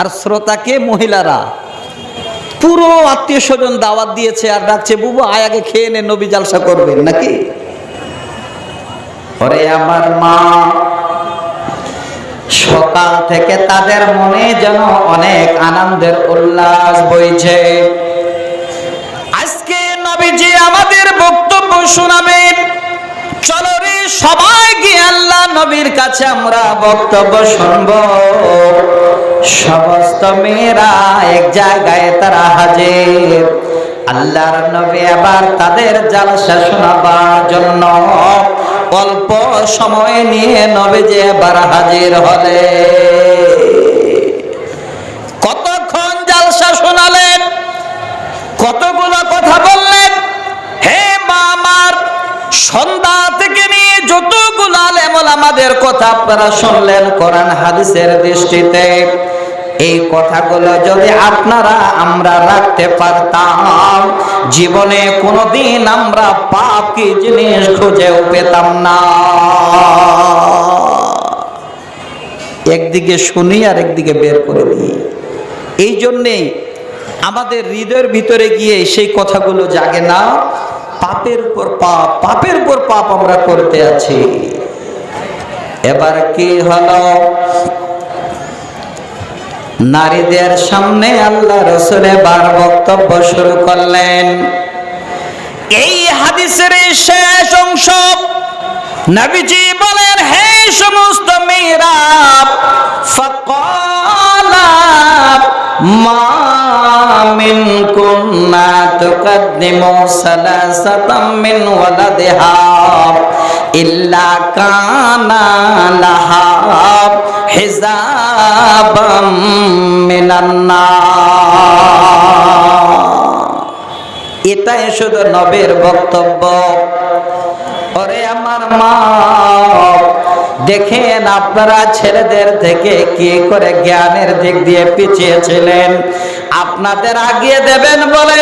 আর শ্রোতাকে মহিলারা। পুরো আত্মীয় স্বজন দাওয়াত দিয়েছে আর ডাকছে, বুবু, আয় আগে খেয়ে নে, নবী জালসা করবেন নাকি? ওরে আমার মা, সকাল থেকে তাদের মনে যেন অনেক আনন্দের উল্লাস বইছে। আজকে নবীজি আমাদের বক্তব্য শোনাবেন। চলো রে সবাই গিয়ে আল্লাহ নবীর কাছে আমরা বক্তব্য শুনব। সমস্ত মেয়েরা এক জায়গায় তারা হাজির। আল্লাহর নবী আবার তাদের জালসা শোনাবার জন্য অল্প সময় নিয়ে নবী যে এবার হাজির হলে। কতক্ষণ জালসা শোনালেন? কতগুলো কথা বললেন? হে মা আমার সন্ধ্যা থেকে নিয়ে যতগুলো আলেমল আমাদের কথা আপনারা শুনলেন কোরআন হাদিসের দৃষ্টিতে। এই কথাগুলো যদি আপনারা আমরা রাখতে পারতাম, জীবনে কোনোদিন আমরা পাপ কি জিনিস খুঁজেও পেতাম না। একদিকে শুনি আর একদিকে বের করে দিই এই জন্যেই আমাদের হৃদয়ের ভিতরে গিয়ে সেই কথাগুলো জাগে না, পাপের উপর পাপ, পাপের উপর পাপ আমরা করতে আছি। এবার কি হলো? নারীদের সামনে আল্লাহ রসুল এবার বক্তব্য শুরু করলেন। এই হাদিসের শেষ অংশ নবীজি বলেন, হে সমস্ত মেয়েরা ফাকালা মা মিনকুম না তুকদ্দিমু সালাসাতাম মিন ওয়ালাদিহা, ইল্লা কানা লাহা হিজাবাম এটাই শুধু নবের বক্তব্য। ওরে আমার মা, দেখেন আপনারা ছেলেদের থেকে কি করে জ্ঞানের দিক দিয়ে পিছিয়েছিলেন আপনাদের আগিয়ে দেবেন বলে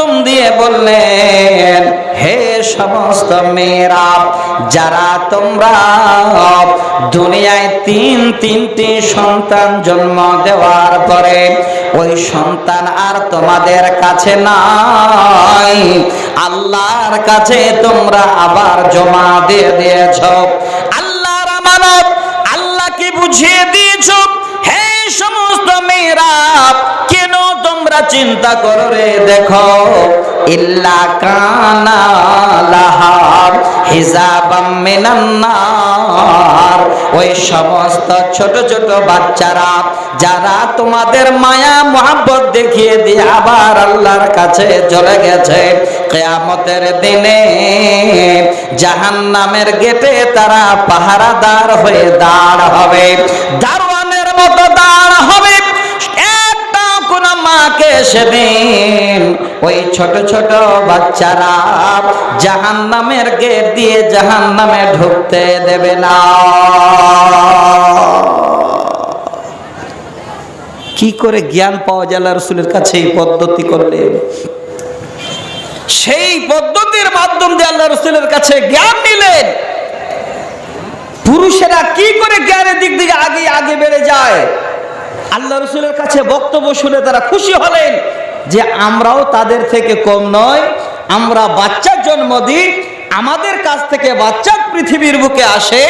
মাধ্যম দিয়ে বললেন, হে সমস্ত মেয়েরা, যারা তোমরা দুনিয়ায় তিন তিনটি সন্তান জন্ম দেওয়ার পরে, ওই সন্তান আর তোমাদের কাছে নাই। আল্লাহর কাছে তোমরা আবার জমা দিয়ে দিয়েছ। আল্লাহর আমানত আল্লাহকে বুঝিয়ে দিয়েছ। চিন্তা করো রে, দেখো। ইল্লা কানা লাহাব হিজাবাম মিনান নার। ওই সমস্ত ছোট ছোট বাচ্চারা, যারা তোমাদের মায়া, মোহাব্বত দেখিয়ে দিয়ে আবার আল্লাহর কাছে চলে গেছে। কেয়ামতের দিনে জাহান্নামের গেটে তারা পাহারাদার হয়ে দাঁড় হবে। দারোয়ানের মতো দাঁড় হবে মাকে সেদিন ওই ছোট ছোট বাচ্চারা জাহান নামের গেট দিয়ে জাহান নামে ঢুকতে দেবে না। কি করে জ্ঞান পাওয়া যায় রসুলের কাছে এই পদ্ধতি করলেন সেই পদ্ধতির মাধ্যম দিয়ে আল্লাহ রসুলের কাছে জ্ঞান নিলেন। পুরুষেরা কি করে জ্ঞানের দিক থেকে আগে আগে বেড়ে যায়? আল্লাহ রসুলের কাছে বক্তব্য শুনে তারা খুশি হলেন যে আমরাও তাদের থেকে কম নয়, আমরা বাচ্চার জন্ম দিই, আমাদের কাছ থেকে বাচ্চা পৃথিবীর বুকে আসে,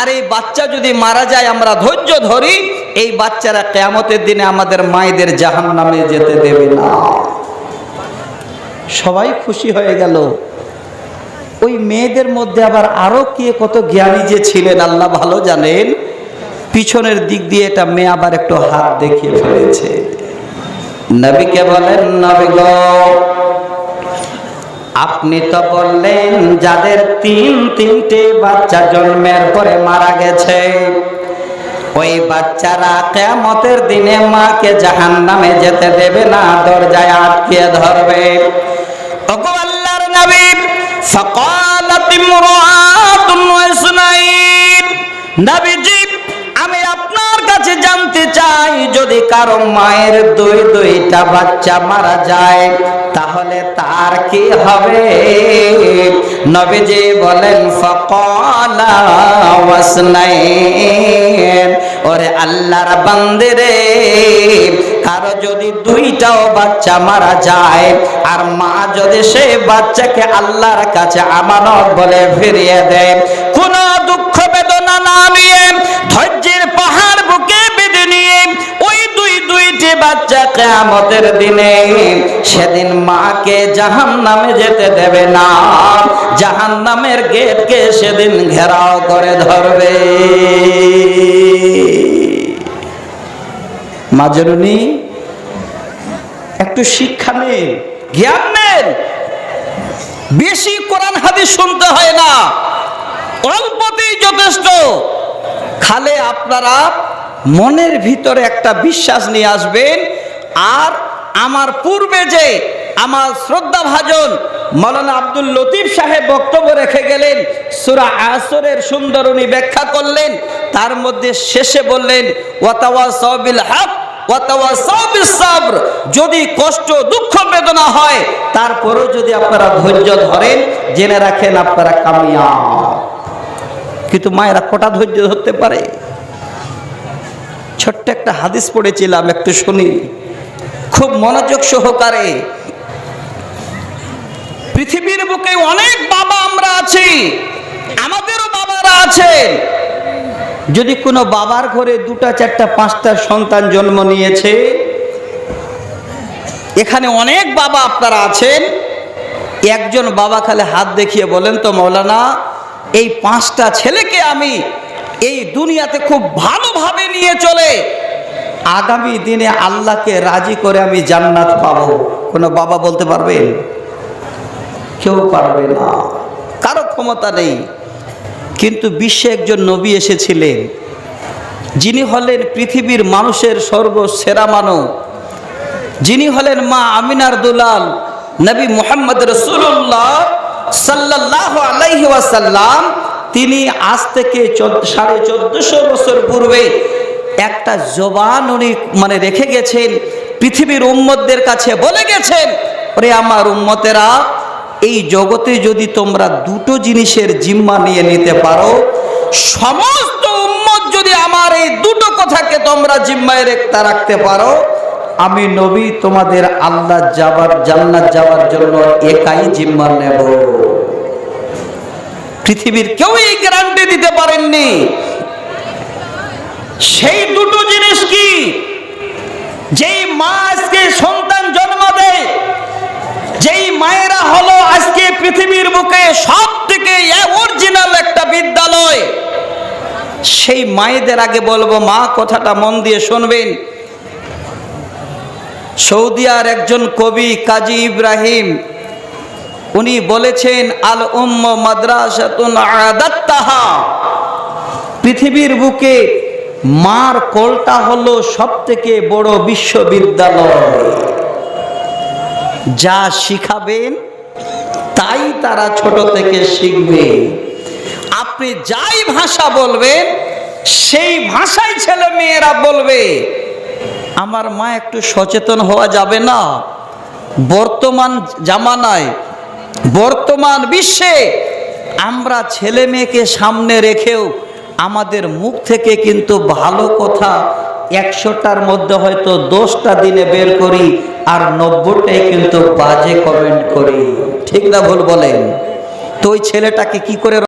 আর এই বাচ্চা যদি মারা যায়, আমরা ধৈর্য ধরি, এই বাচ্চারা কেয়ামতের দিনে আমাদের মায়েদের জাহান নামে যেতে দেবে না। সবাই খুশি হয়ে গেল। ওই মেয়েদের মধ্যে আবার আরও কে কত জ্ঞানী যে ছিলেন, আল্লাহ ভালো জানেন। পিছনের দিক দিয়ে এটা মেয়ে আবার একটু হাত দেখিয়ে ফেলেছে। নবীকে বলেন, নবী আপনি তো বললেন যাদের তিন, তিনটে বাচ্চা জন্মের পরে মারা গেছে, ওই বাচ্চারা কেমতের দিনে মাকে জাহান নামে যেতে দেবে না, দরজায় আটকে ধরবে। আল্লাহর নবী যদি কারও মায়ের দুই দুইটা বাচ্চা মারা যায়, তাহলে তার কি হবে? নবীজি বলেন, ফকলা ওয়াসনাইন। ওরে আল্লাহর বান্দিরে, কারও যদি দুইটাও বাচ্চা মারা যায়, আর মা যদি সেই বাচ্চাকে আল্লাহর কাছে আমানত বলে ফিরিয়ে দেয়, কোন কেয়ামতের দিনে সেদিন মাকে জাহান নামে যেতে দেবে না। জাহান নামের গেটকে সেদিন ঘেরাও করে ধরবে। মাজরুনি একটু শিক্ষা নেন জ্ঞান নেন বেশি কোরআন হাদিস শুনতে হয় না। অল্পতেই যথেষ্ট। খালে আপনারা মনের ভিতরে একটা বিশ্বাস নিয়ে আসবেন আর আমার পূর্বে যে আমার শ্রদ্ধা ভাজন মৌলানা আব্দুল লতিফ সাহেব বক্তব্য রেখে গেলেন, সুরা আসরের সুন্দর উনি ব্যাখ্যা করলেন, তার মধ্যে শেষে বললেন সবিল যদি কষ্ট, দুঃখ, বেদনা হয়, তারপরেও যদি আপনারা ধৈর্য ধরেন, জেনে রাখেন আপনারা কামিয়া কিন্তু মায়েরা কটা ধৈর্য ধরতে পারে? ছোট্ট একটা হাদিস পড়েছিলাম, একটু শুনি। খুব মনোযোগ সহকারে। পৃথিবীর বুকে অনেক বাবা আমরা আছি, আমাদেরও বাবারা আছেন। যদি কোনো বাবার ঘরে দুটা, চারটা, পাঁচটা সন্তান জন্ম নিয়েছে, এখানে অনেক বাবা আপনারা আছেন। একজন বাবা খালে হাত দেখিয়ে বলেন তো, মৌলানা, এই পাঁচটা ছেলেকে আমি এই দুনিয়াতে খুব ভালোভাবে নিয়ে চলে আগামী দিনে আল্লাহকে রাজি করে আমি জান্নাত পাব। কোনো বাবা বলতে পারবেন কেউ পারবে না। কারও ক্ষমতা নেই। কিন্তু বিশ্বে একজন নবী এসেছিলেন। যিনি হলেন পৃথিবীর মানুষের সর্বসেরা মানব। যিনি হলেন মা আমিনার দুলাল, নবী মোহাম্মদ রসুল্লাহ সাল্লাহ আলাইহি ওয়াসাল্লাম। তিনি আজ থেকে সাড়ে চোদ্দশো বছর পূর্বে একটা জবান উনি মানে রেখে গেছেন, পৃথিবীর উম্মতদের কাছে বলে গেছেন, ওরে আমার উম্মতেরা, এই জগতে যদি তোমরা দুটো জিনিসের জিম্মা নিয়ে নিতে পারো, সমস্ত উম্মত যদি আমার এই দুটো কথাকে তোমরা জিম্মায় রেখতে রাখতে পারো, আমি নবী তোমাদের আল্লাহ যাবার, জান্নাত যাওয়ার জন্য একাই জিম্মা নেব। পৃথিবীর কেউ এই গ্যারান্টি দিতে পারেননি। সেই দুটো জিনিস কি? যেই মা আজকে সন্তান জন্ম দেয়, যেই মায়েরা হলো আজকে পৃথিবীর বুকে সব থেকে অরিজিনাল একটা বিদ্যালয়, সেই মায়েদের আগে বলব, মা কথাটা মন দিয়ে শুনবেন। সৌদিয়ার একজন কবি কাজী ইব্রাহিম, উনি বলেছেন, আল উম্ম মাদ্রাসাতুন আদাত্তাহা। পৃথিবীর বুকে মার কোলটা হলো সব থেকে বড় বিশ্ববিদ্যালয়। যা শিখাবেন, তাই তারা ছোট থেকে শিখবে। আপনি যাই ভাষা বলবেন, সেই ভাষায় ছেলে মেয়েরা বলবে, আমার মা একটু সচেতন হওয়া যাবে না। বর্তমান জামানায়, বর্তমান বিশ্বে আমরা ছেলে মেয়েকে সামনে রেখেও আমাদের মুখ থেকে কিন্তু ভালো কথা একশোটার মধ্যে হয়তো দশটা দিনে বের করি আর নব্বইটাই কিন্তু বাজে কমেন্ট করি। ঠিক না ভুল বলেন? তো ওই ছেলেটাকে কি করে